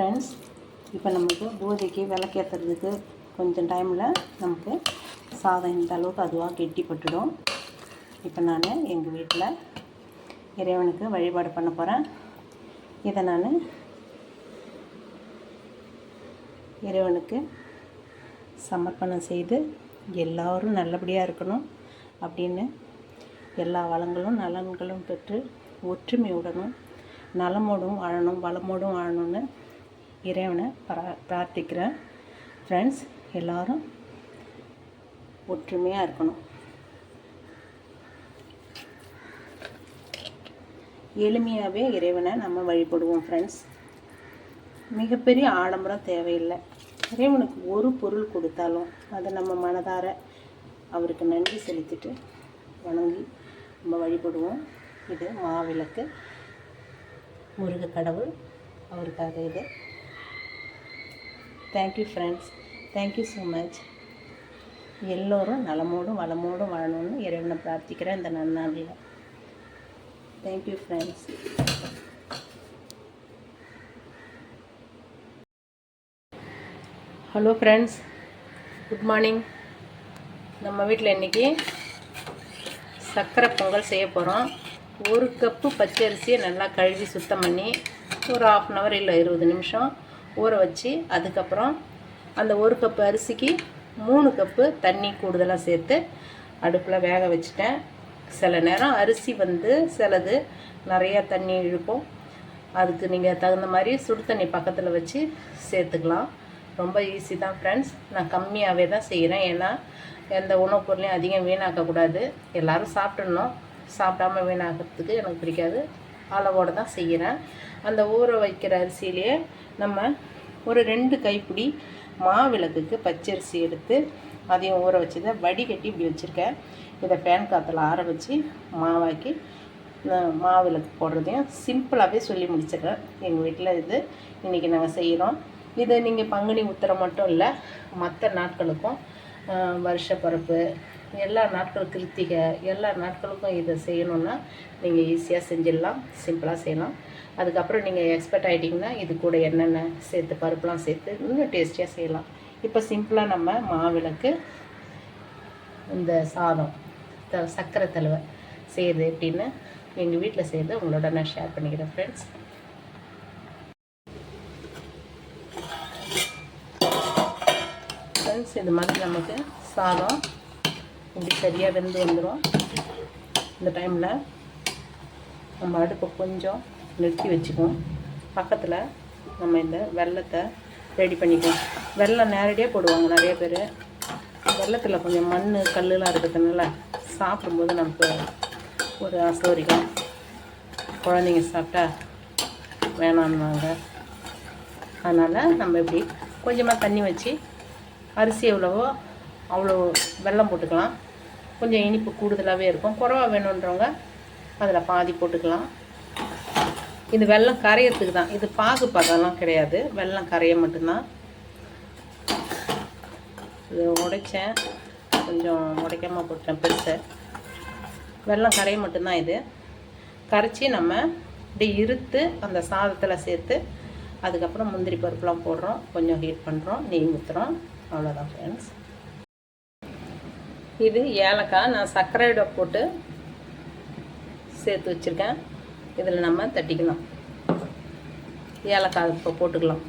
Friends இப்போ நமக்கு பூஜைக்கு விளக்கேற்றுறதுக்கு கொஞ்சம் டைமில் நமக்கு சாதம் இந்த அளவுக்கு அதுவாக கெட்டிப்பட்டுடும் இப்போ நான் எங்கள் வீட்டில் இறைவனுக்கு வழிபாடு பண்ண போகிறேன் இதை நான் இறைவனுக்கு சமர்ப்பணம் செய்து எல்லோரும் நல்லபடியாக இருக்கணும் அப்படின்னு எல்லா வளங்களும் நலன்களும் பெற்று ஒற்றுமையுடனும் நலமோடும் வாழணும் வளமோடும் வாழணும்னு இறைவனை பிரா பிரார்த்திக்கிறேன். ஃப்ரெண்ட்ஸ் எல்லோரும் ஒற்றுமையாக இருக்கணும். எளிமையாகவே இறைவனை நம்ம வழிபடுவோம் ஃப்ரெண்ட்ஸ் மிகப்பெரிய ஆடம்பரம் தேவையில்லை. இறைவனுக்கு ஒரு பொருள் கொடுத்தாலும் அதை நம்ம மனதார அவருக்கு நன்றி செலுத்திட்டு வணங்கி நம்ம வழிபடுவோம். இது மாவிளக்கு. முருக கடவுள் அவருக்காக இது. Thank you friends thank you so much எல்லோரும் நலமோடும் வளமோடும் வாழணும்னு இறைவனை பிரார்த்திக்கிறேன் இந்த நன்னாளில். Thank you friends hello friends good morning நம்ம வீட்டில் இன்றைக்கி சர்க்கரை பொங்கல் செய்ய போகிறோம் ஒரு கப்பு பச்சரிசியை நல்லா கழுவி சுத்தம் பண்ணி ஒரு ஆஃப் அன் ஹவர் இல்லை இருபது நிமிஷம் ஊற வச்சு அதுக்கப்புறம் அந்த ஒரு கப்பு அரிசிக்கு மூணு கப்பு தண்ணி கூடுதலாக சேர்த்து அடுப்பில் வேக வச்சுட்டேன். சில நேரம் அரிசி வந்து சிலது நிறையா தண்ணி இழுக்கும். அதுக்கு நீங்கள் தகுந்த மாதிரி சுடு தண்ணி பக்கத்தில் வச்சு சேர்த்துக்கலாம். ரொம்ப ஈஸி தான் ஃப்ரெண்ட்ஸ் நான் கம்மியாகவே தான் செய்கிறேன் ஏன்னா எந்த உணவுப் பொருளையும் அதிகம் வீணாக்கக்கூடாது எல்லோரும் சாப்பிட்ணும். சாப்பிடாம வீணாக்கிறதுக்கு எனக்கு பிடிக்காது. அளவோடு தான் செய்கிறேன் அந்த ஊற வைக்கிற அரிசியிலேயே நம்ம ஒரு ரெண்டு கைப்பிடி மாவிளக்குக்கு பச்சரிசி எடுத்து அதையும் ஊற வச்சு தான் வடிகட்டி இப்படி வச்சுருக்கேன். இதை ஃபேன் காற்றுல ஆற வச்சு மாவாக்கி மாவிளக்கு போடுறதையும் சிம்பிளாகவே சொல்லி முடிச்சிடுறேன். எங்கள் வீட்டில் இது இன்றைக்கி நாங்கள் செய்கிறோம் இதை நீங்கள் பங்குனி உத்தரம் மட்டும் இல்லை மற்ற நாட்களுக்கும் வருஷ பிறப்பு எல்லா நாட்கள் கிருத்திகை எல்லா நாட்களுக்கும் இதை செய்யணுன்னா நீங்கள் ஈஸியாக செஞ்சிடலாம் சிம்பிளாக செய்யலாம். அதுக்கப்புறம் நீங்கள் எக்ஸ்பர்ட் ஆகிட்டிங்கன்னா இது கூட என்னென்ன சேர்த்து பருப்புலாம் சேர்த்து இன்னும் டேஸ்டியாக செய்யலாம். இப்போ சிம்பிளாக நம்ம மாவிளக்கு இந்த சாதம் த சர்க்கரை தழுவை செய்கிறது எப்படின்னு எங்கள் வீட்டில் செய்கிறது உங்களோட நான் ஷேர் பண்ணிக்கிறேன் ஃப்ரெண்ட்ஸ் ஃப்ரெண்ட்ஸ் இது மாதிரி நமக்கு சாதம் இப்படி சரியாக வெந்து வந்துடும் இந்த டைமில் நம்ம அடுப்பை கொஞ்சம் நிறுத்தி வச்சுக்குவோம். பக்கத்தில் நம்ம இந்த வெள்ளத்தை ரெடி பண்ணிக்குவோம். வெள்ளம் நேரடியாக போடுவாங்க நிறைய பேர். வெள்ளத்தில் கொஞ்சம் மண் கல்லுலாம் இருக்கிறதுனால சாப்பிடும்போது நமக்கு ஒரு அசௌரியம் குழந்தைங்க சாப்பிட்டா வேணான்னுவாங்க அதனால் நம்ம இப்படி கொஞ்சமாக தண்ணி வச்சு அரிசி எவ்வளவோ அவ்வளோ வெல்லம் போட்டுக்கலாம். கொஞ்சம் இனிப்பு கூடுதலாகவே இருக்கும். குறவா வேணுன்றவங்க அதில் பாதி போட்டுக்கலாம். இது வெள்ளம் கரையத்துக்கு தான். இது பாகு பதம்லாம் கிடையாது. வெள்ளம் கரைய மட்டும்தான். இது உடைச்சேன். கொஞ்சம் உடைக்காமல் போட்டேன் பெருசை. வெள்ளம் கரைய மட்டும்தான் இது. கரைச்சி நம்ம இப்படி இருத்து அந்த சாதத்தில் சேர்த்து அதுக்கப்புறம் முந்திரி பருப்புலாம் போடுறோம். கொஞ்சம் ஹீட் பண்ணுறோம் நெய் ஊற்றுறோம் அவ்வளோதான் ஃப்ரெண்ட்ஸ் இது ஏலக்காய். நான் சர்க்கரையோட போட்டு சேர்த்து வச்சுருக்கேன். இதில் நம்ம தட்டிக்கலாம். ஏலக்காய் இப்போ போட்டுக்கலாம்.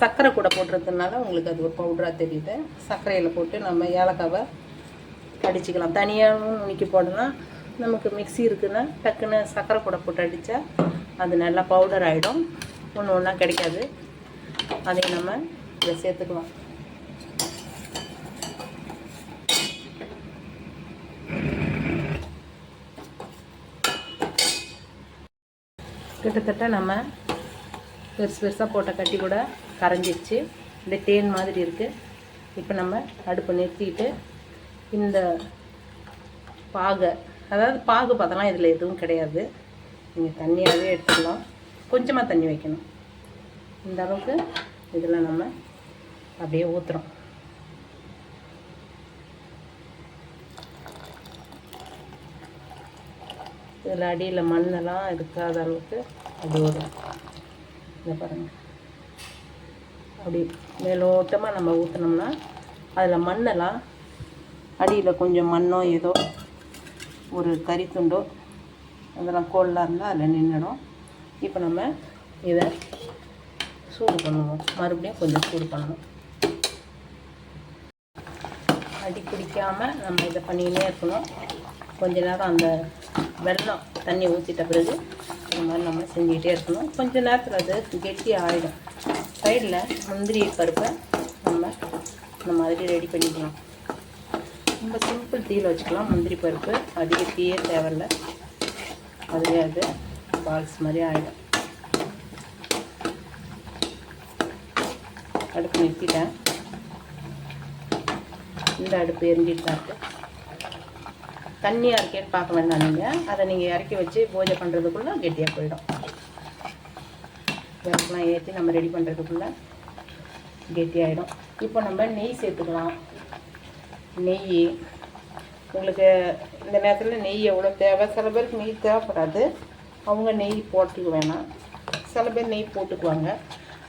சர்க்கரை கூட போட்டுறதுனால உங்களுக்கு அது ஒரு பவுடராக தெரியுது. சர்க்கரையில் போட்டு நம்ம ஏலக்காவை அடிச்சுக்கலாம். தனியாகவும் நுணுக்கி போடலாம். நமக்கு மிக்சி இருக்குன்னா டக்குன்னு சர்க்கரை கூட போட்டு அடித்தா அது நல்லா பவுடர் ஆகிடும் ஒன்று ஒன்றா கிடைக்காது. அதையும் நம்ம இதை சேர்த்துக்கலாம். கிட்டத்தட்ட நம்ம பெருசு பெருசாக போட்ட கட்டி கூட கரைஞ்சிருச்சு. இந்த தேன் மாதிரி இருக்குது இப்போ நம்ம அடுப்பை நிறுத்திட்டு இந்த பாகை அதாவது பாகு பார்த்தலாம் இதில் எதுவும் கிடையாது. நீங்கள் தண்ணியாகவே எடுத்துக்கலாம் கொஞ்சமாக தண்ணி வைக்கணும். இந்த அளவுக்கு இதில் நம்ம அப்படியே ஊற்றுறோம் இதில் அடியில் மண்ணெல்லாம் இருக்காத அளவுக்கு அது ஒரு இதை பாருங்கள் அப்படி மேலோட்டமாக நம்ம ஊற்றினோம்னா அதில் மண்ணெல்லாம் அடியில் கொஞ்சம் மண்ணோ ஏதோ ஒரு கறி துண்டோ அதெல்லாம் கோல்லாம் இருந்தால் அதில் நின்றுடும் இப்போ நம்ம இதை சூடு பண்ணுவோம் மறுபடியும் கொஞ்சம் சூடு பண்ணணும். அடி பிடிக்காமல் நம்ம இதை பண்ணிக்கினே இருக்கணும். கொஞ்ச நேரம் அந்த வெள்ளம் தண்ணி ஊற்றிட்ட பிறகு இந்த மாதிரி நம்ம செஞ்சுக்கிட்டே இருக்கணும். கொஞ்சம் நேரத்தில் அது கெட்டி ஆகிடும் சைடில் முந்திரி பருப்பை நம்ம இந்த மாதிரி ரெடி பண்ணிக்கலாம். ரொம்ப சிம்பிள் தீயில் வச்சுக்கலாம். முந்திரி பருப்பு அதிக தீயே தேவையில்ல. அதுவே அது பால்ஸ் மாதிரி ஆகிடும் அடுப்பு நிறுத்திட்டேன். இந்த அடுப்பு எரிஞ்சிட்டு தான் இருக்குது தண்ணியாக இருக்கேன்னு பார்க்க வேண்டாம் நீங்கள் அதை நீங்கள் இறக்கி வச்சு பூஜை பண்ணுறதுக்குள்ளே கெட்டியாக போயிடும். விளக்கெலாம் ஏற்றி நம்ம ரெடி பண்ணுறதுக்குள்ளே கெட்டியாகிடும் இப்போ நம்ம நெய் சேர்த்துக்கலாம். நெய் உங்களுக்கு இந்த நேரத்தில் நெய் எவ்வளோ தேவை? சில பேருக்கு நெய் தேவைப்படாது. அவங்க நெய் போட்டுக்க வேணாம். சில பேர் நெய் போட்டுக்குவாங்க.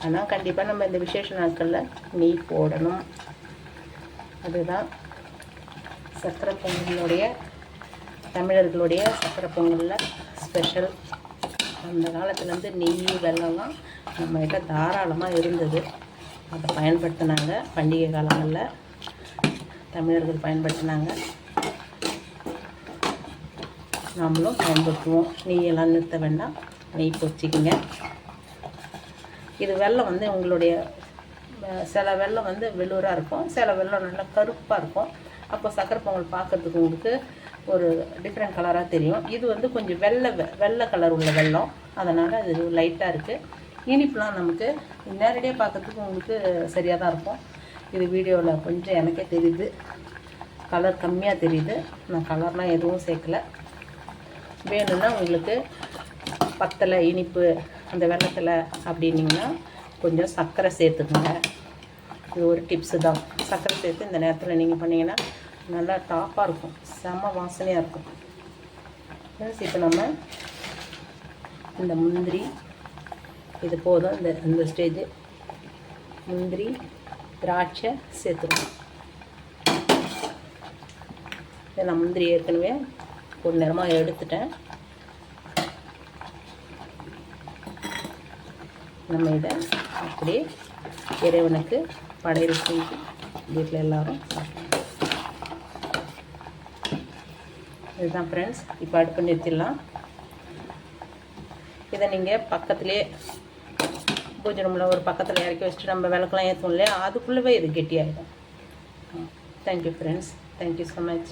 ஆனால் கண்டிப்பாக நம்ம இந்த விசேஷ நாட்களில் நெய் போடணும். அதுதான் சக்கரை பொங்கலுடைய தமிழர்களுடைய சக்கரை பொங்கலில் ஸ்பெஷல் அந்த காலத்துலேருந்து நெய் வெள்ளம்லாம் நம்மகிட்ட தாராளமாக இருந்தது. அதை பயன்படுத்தினாங்க. பண்டிகை காலங்களில் தமிழர்கள் பயன்படுத்தினாங்க. நாமளும் பயன்படுத்துவோம். நெய்யெல்லாம் நிறுத்த வேண்டாம். நெய் பொச்சிக்கிங்க இது வெள்ளம் வந்து உங்களுடைய சில வெள்ளம் வந்து வெள்ளூராக இருக்கும். சில வெள்ளம் நல்லா கருப்பாக இருக்கும். அப்போ சக்கரை பொங்கல் பார்க்கறதுக்கு உங்களுக்கு ஒரு டிஃப்ரெண்ட் கலராக தெரியும். இது வந்து கொஞ்சம் வெள்ளை வெ- வெள்ளை கலர் உள்ள வெள்ளம். அதனால் அது லைட்டாக இருக்குது இனிப்புலாம் நமக்கு நேரடியாக பார்க்கறதுக்கு உங்களுக்கு சரியாக தான் இருக்கும். இது வீடியோவில் கொஞ்சம் எனக்கே தெரியுது. கலர் கம்மியாக தெரியுது. நான் கலர்லாம் எதுவும் சேர்க்கல. வேணும்னா உங்களுக்கு பத்தலை இனிப்பு அந்த வெள்ளத்தில் அப்படின்னீங்கன்னா கொஞ்சம் சர்க்கரை சேர்த்துக்கோங்க. இது ஒரு டிப்ஸு தான். சர்க்கரை சேர்த்து இந்த நேரத்தில் நீங்கள் பண்ணிங்கன்னா நல்லா டாப்பாக இருக்கும். செம்ம வாசனையாக இருக்கும். Friends, இப்போ நம்ம இந்த முந்திரி இது போதும். இந்த இந்த ஸ்டேஜ் முந்திரி திராட்சை சேர்த்துக்கணும். இதை நான் முந்திரி ஏற்கனவே ஒரு நேரமாக எடுத்துட்டேன். நம்ம இதை அப்படியே இறைவனுக்கு படையல் செஞ்சு வீட்டில் எல்லாரும் சாப்பிடலாம் இதுதான் ஃப்ரெண்ட்ஸ் இப்போ அடுப்பு நிறுத்திடலாம். இதை நீங்கள் பக்கத்துலேயே பூஜை ரூமில் ஒரு பக்கத்தில் இறக்கி வச்சுட்டு நம்ம விளக்கெல்லாம் ஏற்றுவோம் இல்லையா? அதுக்குள்ளவே இது கெட்டியாகிடும் thank you friends thank you so much